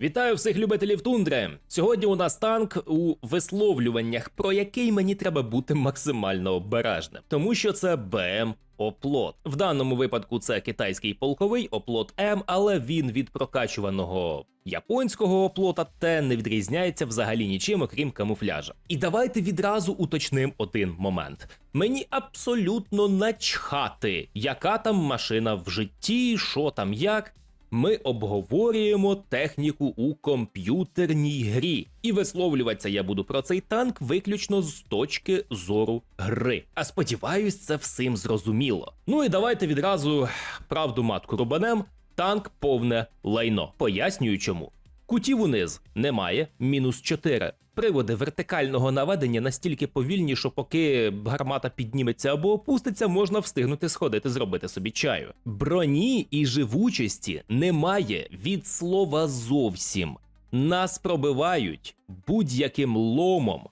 Вітаю всіх любителів тундри. Сьогодні у нас танк у висловлюваннях, про який мені треба бути максимально обережним, тому що це БМ оплот. В даному випадку це китайський полковий оплот М, але він від прокачуваного японського оплота Т не відрізняється взагалі нічим, окрім камуфляжа. І давайте відразу уточним один момент. Мені абсолютно начхати, яка там машина в житті, що там як. Ми обговорюємо техніку у комп'ютерній грі, і висловлюватися я буду про цей танк виключно з точки зору гри. А сподіваюсь, це всім зрозуміло. Ну і давайте відразу правду матку рубанем. Танк повне лайно. Пояснюю чому. Кутів униз немає, мінус 4. Приводи вертикального наведення настільки повільні, що поки гармата підніметься або опуститься, можна встигнути сходити зробити собі чаю. Броні і живучості немає від слова зовсім. Нас пробивають будь-яким ломом,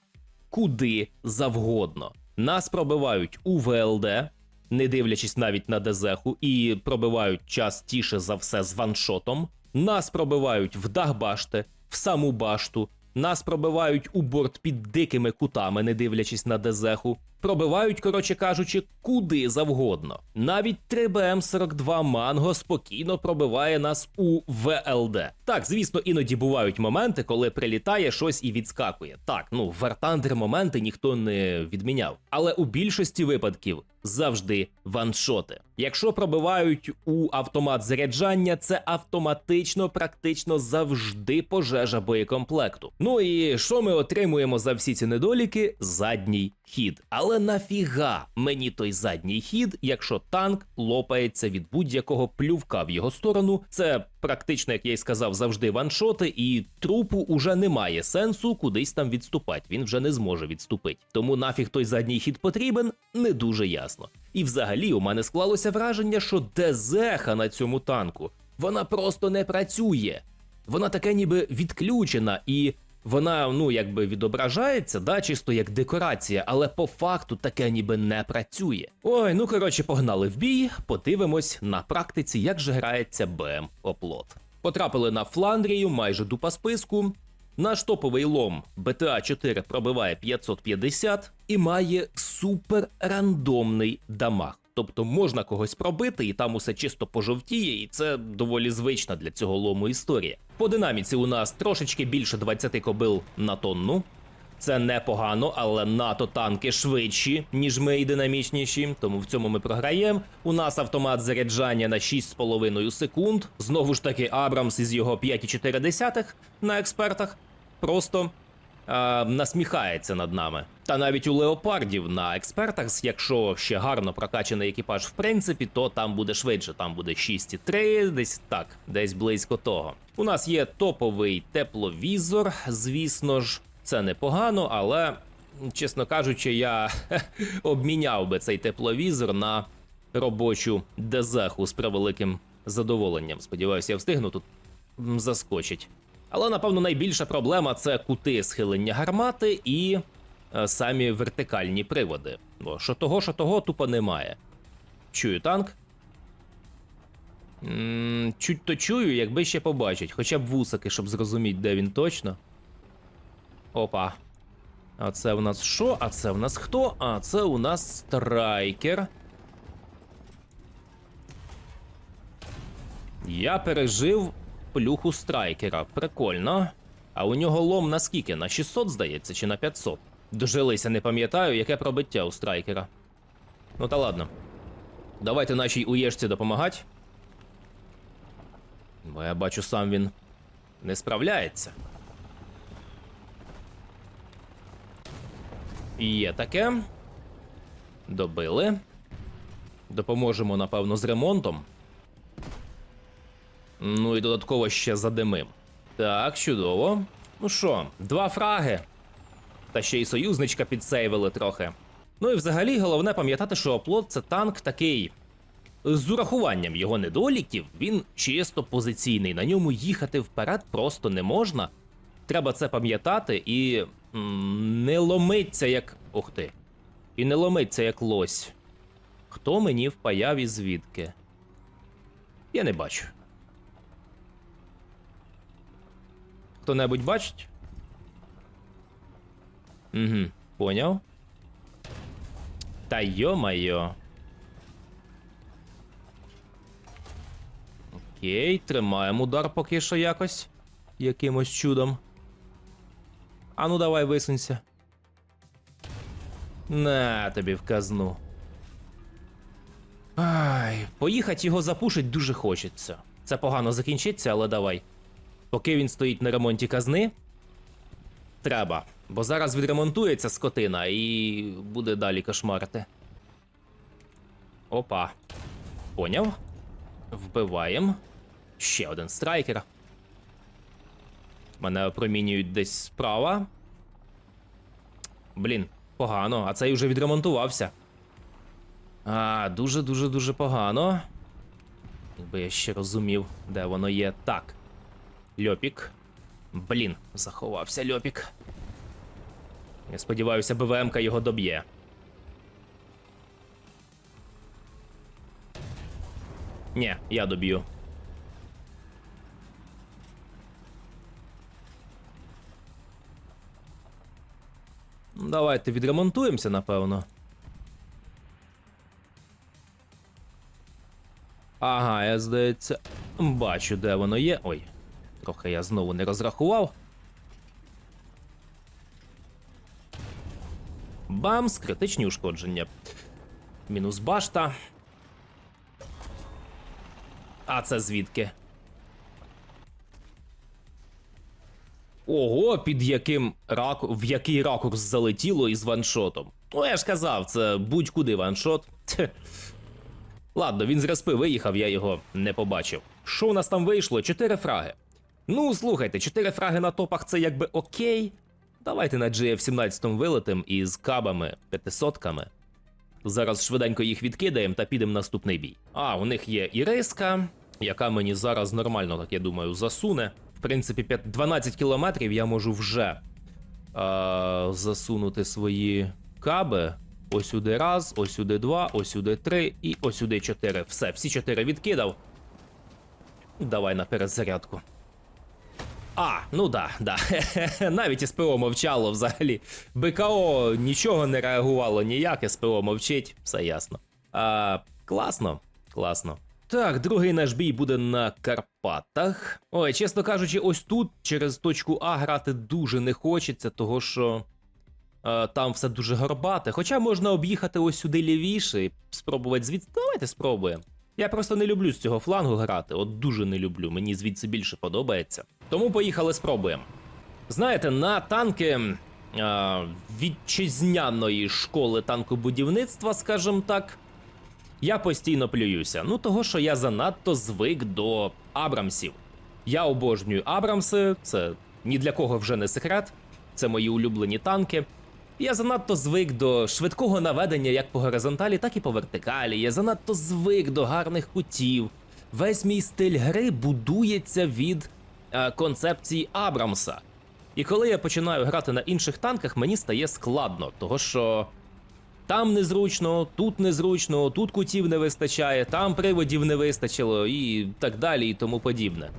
куди завгодно. Нас пробивають у ВЛД, не дивлячись навіть на дезеху, і пробивають частіше за все з ваншотом. Нас пробивають в дах в саму башту. Нас пробивають у борт під дикими кутами, не дивлячись на дезеху. Пробивають, коротше кажучи, куди завгодно. Навіть 3БМ-42 Манго спокійно пробиває нас у ВЛД. Так, звісно, іноді бувають моменти, коли прилітає щось і відскакує. Так, ну вартандер моменти ніхто не відміняв. Але у більшості випадків завжди ваншоти. Якщо пробивають у автомат заряджання, це автоматично, практично завжди пожежа боєкомплекту. Ну і що ми отримуємо за всі ці недоліки? Задній хід. Але нафіга мені той задній хід, якщо танк лопається від будь-якого плювка в його сторону, це практично, як я й сказав, завжди ваншоти, і трупу уже немає сенсу кудись там відступати. Він вже не зможе відступити. Тому нафіг той задній хід потрібен, не дуже ясно. І взагалі у мене склалося враження, що дезеха на цьому танку вона просто не працює. Вона таке ніби відключена і. Вона ну якби відображається, да, чисто як декорація, але по факту таке ніби не працює. Ой, ну коротше, погнали в бій, подивимось на практиці, як же грається БМ Оплот. Потрапили на Фландрію, майже дупа списку. Наш топовий лом BTA 4 пробиває 550 і має супер рандомний дамаг. Тобто можна когось пробити, і там усе чисто пожовтіє, і це доволі звична для цього лому історія. По динаміці у нас трошечки більше 20 кобил на тонну. Це непогано, але НАТО танки швидші, ніж ми і динамічніші, тому в цьому ми програємо. У нас автомат заряджання на 6,5 секунд. Знову ж таки, Абрамс із його 5,4 на експертах. Просто а, насміхається над нами. Та навіть у леопардів на експертах, якщо ще гарно прокачаний екіпаж, в принципі, то там буде швидше, там буде 6,3, десь так, десь близько того. У нас є топовий тепловізор, звісно ж, це непогано, але, чесно кажучи, я обміняв би цей тепловізор на робочу дезеху з превеликим задоволенням. Сподіваюся, я встигну тут заскочить. Але напевно найбільша проблема це кути схилення гармати і самі вертикальні приводи. Бо що того, що того тупо немає. Чую танк. чуть то чую, якби ще побачить, хоча б вусики, щоб зрозуміти, де він точно. Опа. А це у нас що? А це у нас хто? А це у нас страйкер. Я пережив плюху страйкера. Прикольно. А у нього лом на скільки? На 600, здається, чи на 500? Дожилися, не пам'ятаю, яке пробиття у страйкера. Ну та ладно. Давайте нашій уєшці допомагати. Бо я бачу, сам він не справляється. Є таке. Добили. Допоможемо, напевно, з ремонтом. Ну і додатково ще задимим. Так, чудово. Ну що, два фраги. Та ще й союзничка підсейвили трохи. Ну і взагалі головне пам'ятати, що оплот це танк такий. З урахуванням його недоліків, він чисто позиційний. На ньому їхати вперед просто не можна. Треба це пам'ятати і не ломиться як. Ух ти. І не ломиться як лось. Хто мені впаяв і звідки? Я не бачу. хто-небудь бачить? Угу, поняв. Та йо-майо. Окей, тримаємо удар поки що якось. Якимось чудом. А ну давай висунься. На тобі в казну. Ай, поїхати його запушить дуже хочеться. Це погано закінчиться, але давай. Поки він стоїть на ремонті казни. Треба. Бо зараз відремонтується скотина і буде далі кошмарити. Опа. Поняв. Вбиваємо. Ще один страйкер. Мене опромінюють десь справа. Блін, погано, а цей вже відремонтувався. А, дуже-дуже дуже погано. Якби я ще розумів, де воно є. Так. Льопік. Блін, заховався Льопік. Я сподіваюся, БВМка його доб'є. Ні, я доб'ю. Давайте відремонтуємося, напевно. Ага, я здається, бачу, де воно є. Ой, трохи я знову не розрахував. Бамс, критичні ушкодження. Мінус башта. А це звідки? Ого, під яким рак... в який ракурс залетіло із ваншотом. Ну, я ж казав, це будь-куди ваншот. Ладно, він з респи виїхав, я його не побачив. Що у нас там вийшло? Чотири фраги. Ну, слухайте, чотири фраги на топах це якби окей. Давайте на GF17 вилетим із кабами, п'ятисотками. Зараз швиденько їх відкидаємо та підемо в наступний бій. А, у них є Іриска, яка мені зараз нормально, так я думаю, засуне. В принципі, п'ят- 12 кілометрів я можу вже е, засунути свої каби. Ось сюди раз, ось сюди два, ось сюди три і ось сюди чотири. Все, всі чотири відкидав. Давай на перезарядку. А, ну да, да. Навіть СПО мовчало взагалі. БКО нічого не реагувало ніяк, СПО мовчить, все ясно. А, класно, класно. Так, другий наш бій буде на Карпатах. Ой, чесно кажучи, ось тут через точку А грати дуже не хочеться, того що е, там все дуже горбате. Хоча можна об'їхати ось сюди лівіше і спробувати звідси. Давайте спробуємо. Я просто не люблю з цього флангу грати, от дуже не люблю. Мені звідси більше подобається. Тому поїхали спробуємо. Знаєте, на танки е, вітчизняної школи танкобудівництва, скажімо так, я постійно плююся. Ну, того, що я занадто звик до Абрамсів. Я обожнюю Абрамси, це ні для кого вже не секрет. Це мої улюблені танки. Я занадто звик до швидкого наведення як по горизонталі, так і по вертикалі. Я занадто звик до гарних кутів. Весь мій стиль гри будується від концепції Абрамса. І коли я починаю грати на інших танках, мені стає складно, того що там незручно, тут незручно, тут кутів не вистачає, там приводів не вистачило і так далі, і тому подібне.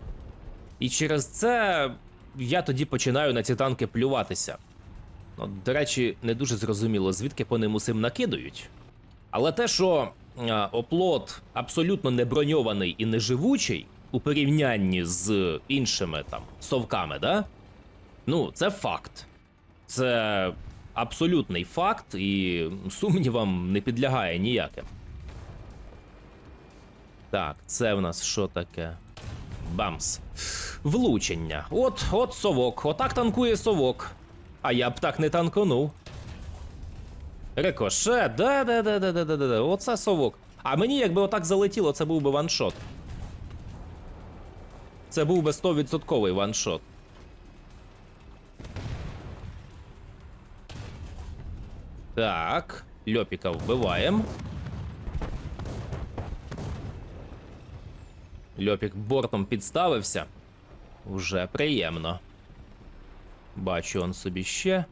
І через це я тоді починаю на ці танки плюватися. От, до речі, не дуже зрозуміло, звідки по ним усім накидують. Але те, що а, оплот абсолютно не броньований і не живучий у порівнянні з іншими там совками, да? Ну, це факт. Це абсолютний факт, і сумнівам не підлягає ніяким. Так, це в нас що таке? Бамс. Влучення. От от совок. Отак танкує совок. А я б так не танконув. Рикошет, да-да-да-да-да-да-да. Оце совок. А мені, якби отак залетіло, це був би ваншот. Це був би 100% ваншот. Так, Льопіка вбиваємо. Льопік бортом підставився. Уже приємно. Бачу он собі ще.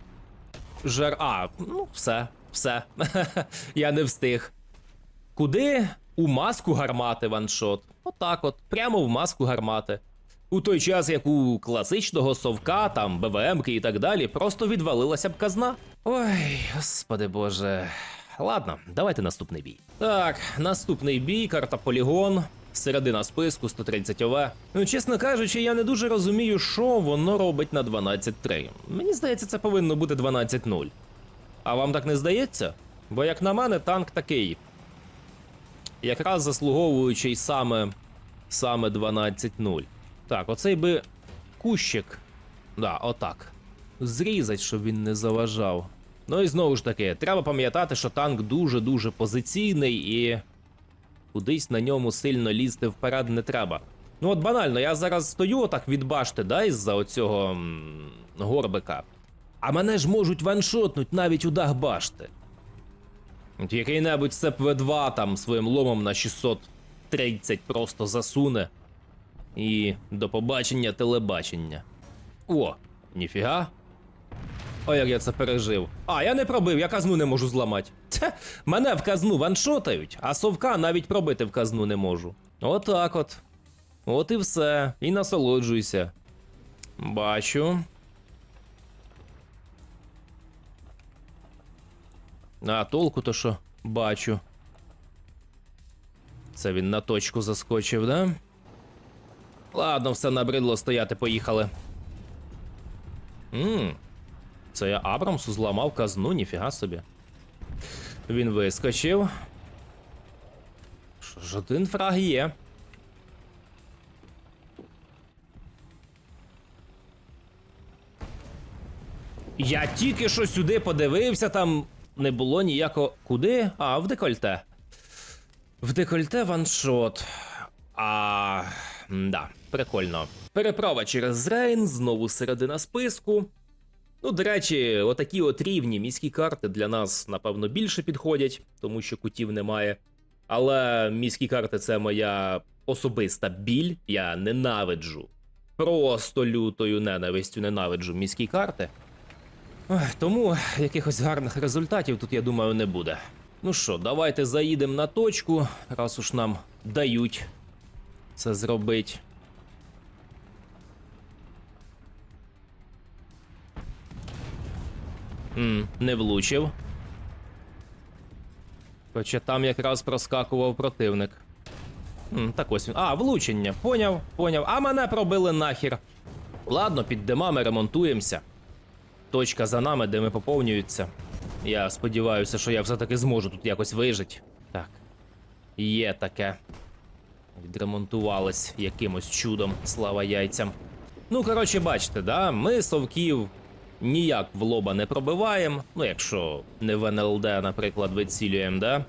Жар. А, ну, все, все. Я не встиг. Куди? У маску гармати ваншот. Отак от. Прямо в маску гармати. У той час, як у класичного совка, там БВМки і так далі, просто відвалилася б казна. Ой, господи боже. Ладно, давайте наступний бій. Так, наступний бій, карта Полігон. Середина списку 130 ОВ. Ну, чесно кажучи, я не дуже розумію, що воно робить на 12-3. Мені здається, це повинно бути 12-0. А вам так не здається? Бо, як на мене, танк такий. Якраз заслуговуючий саме, саме 12-0. Так, оцей би кущик. Да, отак. Зрізать, щоб він не заважав. Ну і знову ж таки, треба пам'ятати, що танк дуже-дуже позиційний і кудись на ньому сильно лізти вперед не треба. Ну от банально, я зараз стою отак від башти, да, із-за оцього м, горбика. А мене ж можуть ваншотнуть навіть у дах башти. Який-небудь сеп В2 там своїм ломом на 630 просто засуне. І до побачення телебачення. О, ніфіга. О, як я це пережив. А, я не пробив, я казну не можу зламати. Тьф, мене в казну ваншотають, а совка навіть пробити в казну не можу. Отак от. От і все. І насолоджуйся. Бачу. А толку то що бачу. Це він на точку заскочив, да? Ладно, все набридло стояти, поїхали. Ммм. Це я Абрамсу зламав казну, ніфіга собі. Він вискочив. Що ж, один фраг є. Я тільки що сюди подивився, там не було ніякого. Куди? А, в декольте. В декольте ваншот. А. Да, прикольно. Переправа через Рейн, знову середина списку. Ну, до речі, отакі от рівні міські карти для нас, напевно, більше підходять, тому що кутів немає. Але міські карти це моя особиста біль. Я ненавиджу. Просто лютою ненавистю ненавиджу міські карти. Тому якихось гарних результатів тут, я думаю, не буде. Ну що, давайте заїдемо на точку, раз уж нам дають це зробити. М, не влучив. Хоча там якраз проскакував противник. М, так ось він. А, влучення. Поняв, поняв. А мене пробили нахер. Ладно, під димами ремонтуємося. Точка за нами, де ми поповнюються. Я сподіваюся, що я все-таки зможу тут якось вижити. Так. Є таке. Відремонтувались якимось чудом, слава яйцям. Ну, коротше, бачите, да, ми совків ніяк в лоба не пробиваємо. Ну, якщо не в НЛД, наприклад, вицілюємо, да?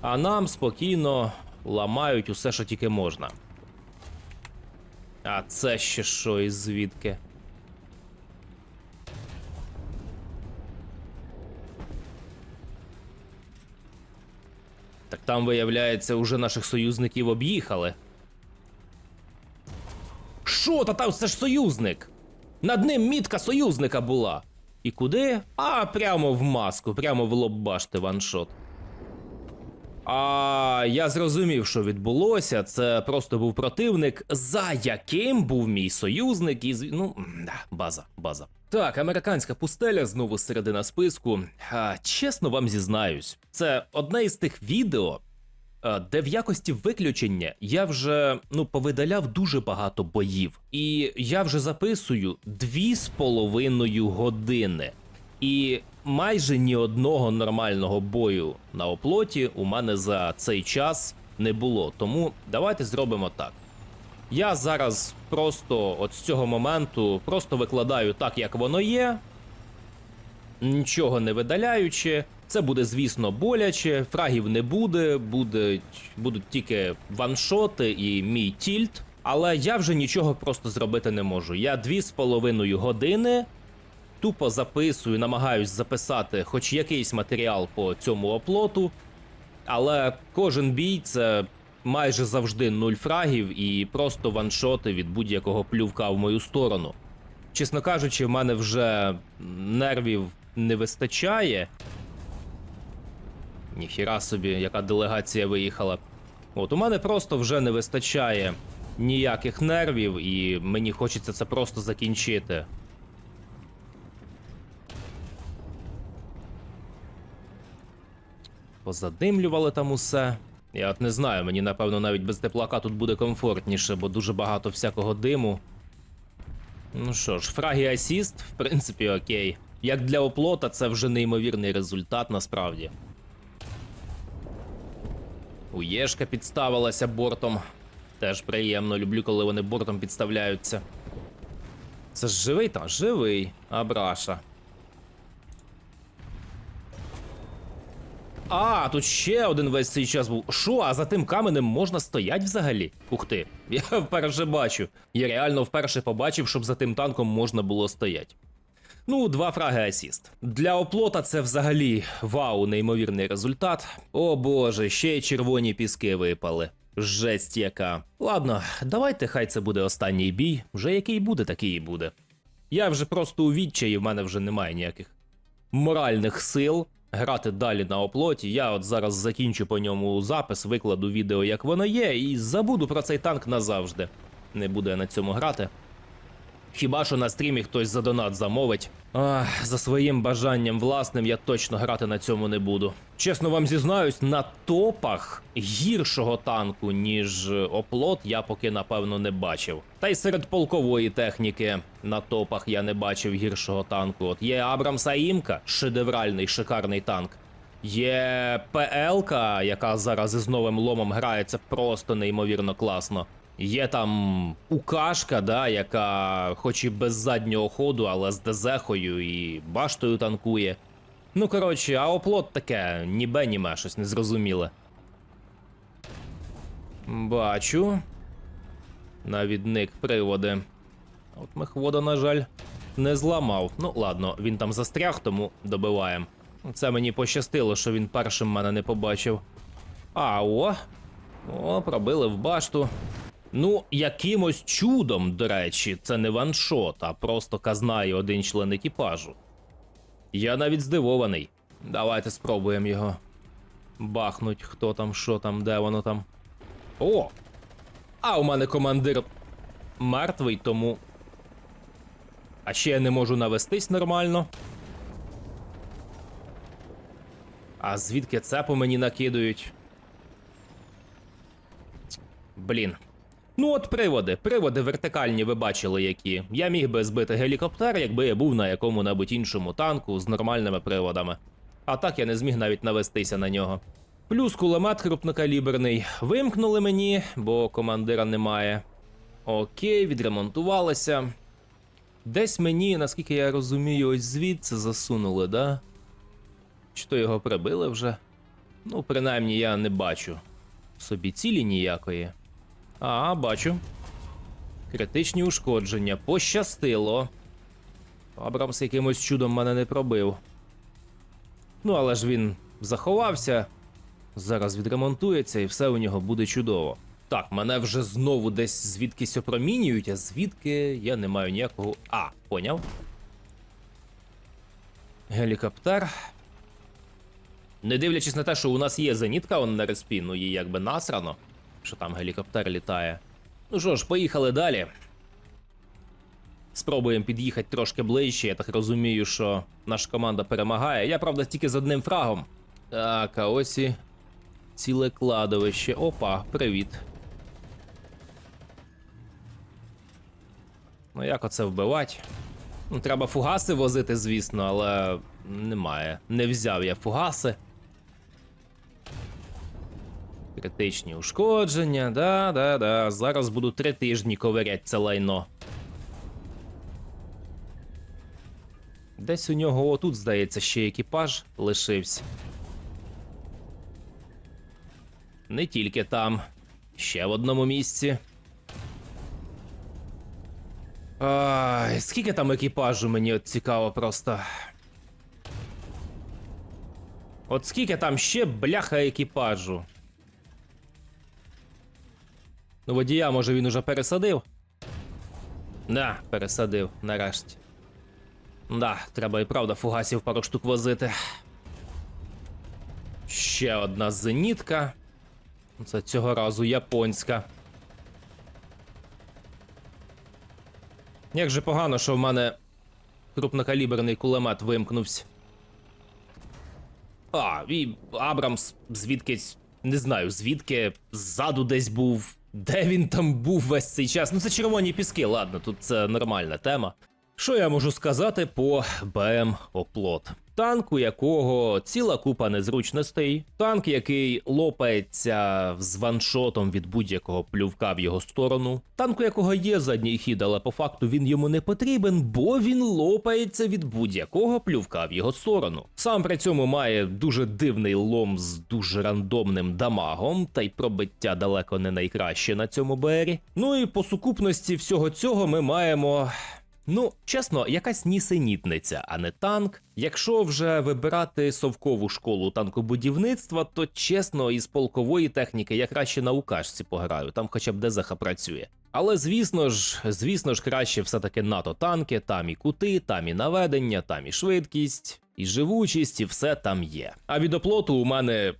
А нам спокійно ламають усе, що тільки можна. А це ще що і звідки? Так там, виявляється, уже наших союзників об'їхали. Що, та там це ж союзник? Над ним мітка союзника була. І куди? А, прямо в маску, прямо в лоб башти ваншот. А я зрозумів, що відбулося. Це просто був противник, за яким був мій союзник, і ну, да, база, база. Так, американська пустеля знову середина списку. А, чесно вам зізнаюсь, це одне із тих відео, е, де в якості виключення я вже ну повидаляв дуже багато боїв, і я вже записую дві з половиною години. І майже ні одного нормального бою на оплоті у мене за цей час не було. Тому давайте зробимо так. Я зараз просто от з цього моменту просто викладаю так, як воно є, нічого не видаляючи. Це буде, звісно, боляче, фрагів не буде, будуть, будуть тільки ваншоти і мій тільт. Але я вже нічого просто зробити не можу. Я дві з половиною години тупо записую, намагаюсь записати хоч якийсь матеріал по цьому оплоту. Але кожен бій це майже завжди нуль фрагів і просто ваншоти від будь-якого плювка в мою сторону. Чесно кажучи, в мене вже нервів не вистачає. Ніхіра собі, яка делегація виїхала. От у мене просто вже не вистачає ніяких нервів, і мені хочеться це просто закінчити. Позадимлювали там усе. Я от не знаю, мені напевно навіть без теплака тут буде комфортніше, бо дуже багато всякого диму. Ну що ж, фраг і асіст, в принципі, окей. Як для оплота, це вже неймовірний результат насправді. Уєшка підставилася бортом. Теж приємно, люблю, коли вони бортом підставляються. Це ж живий там? Живий. Абраша. А, тут ще один весь цей час був. Що, а за тим каменем можна стоять взагалі? Ух ти, я вперше бачу. Я реально вперше побачив, щоб за тим танком можна було стоять. Ну, два фраги асіст. Для оплота це взагалі вау, неймовірний результат. О боже, ще й червоні піски випали. Жесть яка. Ладно, давайте хай це буде останній бій. Вже який буде, такий і буде. Я вже просто у відчаї, в мене вже немає ніяких моральних сил грати далі на оплоті. Я от зараз закінчу по ньому запис, викладу відео, як воно є, і забуду про цей танк назавжди. Не буду я на цьому грати. Хіба що на стрімі хтось за донат замовить. Ах, за своїм бажанням власним я точно грати на цьому не буду. Чесно вам зізнаюсь, на топах гіршого танку, ніж оплот, я поки напевно не бачив. Та й серед полкової техніки на топах я не бачив гіршого танку. От є Абрамса Імка, шедевральний, шикарний танк. Є ПЛК, яка зараз із новим ломом грається просто неймовірно класно. Є там Укашка, да, яка хоч і без заднього ходу, але з дезехою і баштою танкує. Ну, коротше, а оплот таке, нібе німе, щось незрозуміле. Бачу. Навідник приводи. От мехвода, на жаль, не зламав. Ну, ладно, він там застряг, тому добиваємо. Це мені пощастило, що він першим мене не побачив. А, о. О, пробили в башту. Ну, якимось чудом, до речі, це не ваншот, а просто казна і один член екіпажу. Я навіть здивований. Давайте спробуємо його. Бахнуть, хто там, що там, де воно там. О! А у мене командир мертвий, тому. А ще я не можу навестись нормально. А звідки це по мені накидують? Блін. Ну от приводи. Приводи вертикальні ви бачили які. Я міг би збити гелікоптер, якби я був на якому-небудь іншому танку з нормальними приводами. А так я не зміг навіть навестися на нього. Плюс кулемет крупнокаліберний. Вимкнули мені, бо командира немає. Окей, відремонтувалися. Десь мені, наскільки я розумію, ось звідси засунули, да? Чи то його прибили вже? Ну, принаймні я не бачу собі цілі ніякої. А, бачу. Критичні ушкодження. Пощастило. Абрамс якимось чудом мене не пробив. Ну, але ж він заховався. Зараз відремонтується і все у нього буде чудово. Так, мене вже знову десь звідкись опромінюють, а звідки я не маю ніякого. А, поняв. Гелікоптер. Не дивлячись на те, що у нас є зенітка он на респі, ну їй якби насрано, що там гелікоптер літає. Ну що ж, поїхали далі. Спробуємо під'їхати трошки ближче. Я так розумію, що наша команда перемагає. Я, правда, тільки з одним фрагом. Так, а ось і ціле кладовище. Опа, привіт. Ну як оце вбивати? Ну, треба фугаси возити, звісно, але немає. Не взяв я фугаси. Критичні ушкодження, да, да, да. Зараз буду три тижні ковирять це лайно. Десь у нього отут, здається, ще екіпаж лишився. Не тільки там, ще в одному місці. Ай, скільки там екіпажу, мені от цікаво просто. От скільки там ще бляха екіпажу. Ну, водія, може, він уже пересадив? Да, пересадив, нарешті. Да, треба і правда фугасів пару штук возити. Ще одна зенітка. Це цього разу японська. Як же погано, що в мене крупнокаліберний кулемет вимкнувся. А, і Абрамс звідкись, не знаю, звідки ззаду десь був. Де він там був весь цей час? Ну це червоні піски, ладно, тут це нормальна тема. Що я можу сказати по БМ Оплот? Танк, у якого ціла купа незручностей, танк, який лопається з ваншотом від будь-якого плювка в його сторону, танк, у якого є задній хід, але по факту він йому не потрібен, бо він лопається від будь-якого плювка в його сторону. Сам при цьому має дуже дивний лом з дуже рандомним дамагом, та й пробиття далеко не найкраще на цьому БРі. Ну і по сукупності всього цього ми маємо. Ну, чесно, якась нісенітниця, а не танк. Якщо вже вибирати совкову школу танкобудівництва, то чесно, із полкової техніки я краще на укашці пограю, там хоча б дезаха працює. Але звісно ж, звісно ж, краще все-таки НАТО танки, там і кути, там і наведення, там і швидкість, і живучість, і все там є. А від оплоту у мене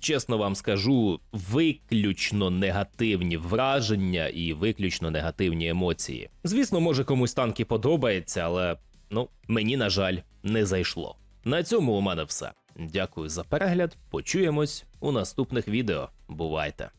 чесно вам скажу, виключно негативні враження і виключно негативні емоції. Звісно, може комусь танки подобається, але ну мені на жаль не зайшло. На цьому у мене все. Дякую за перегляд. Почуємось у наступних відео. Бувайте!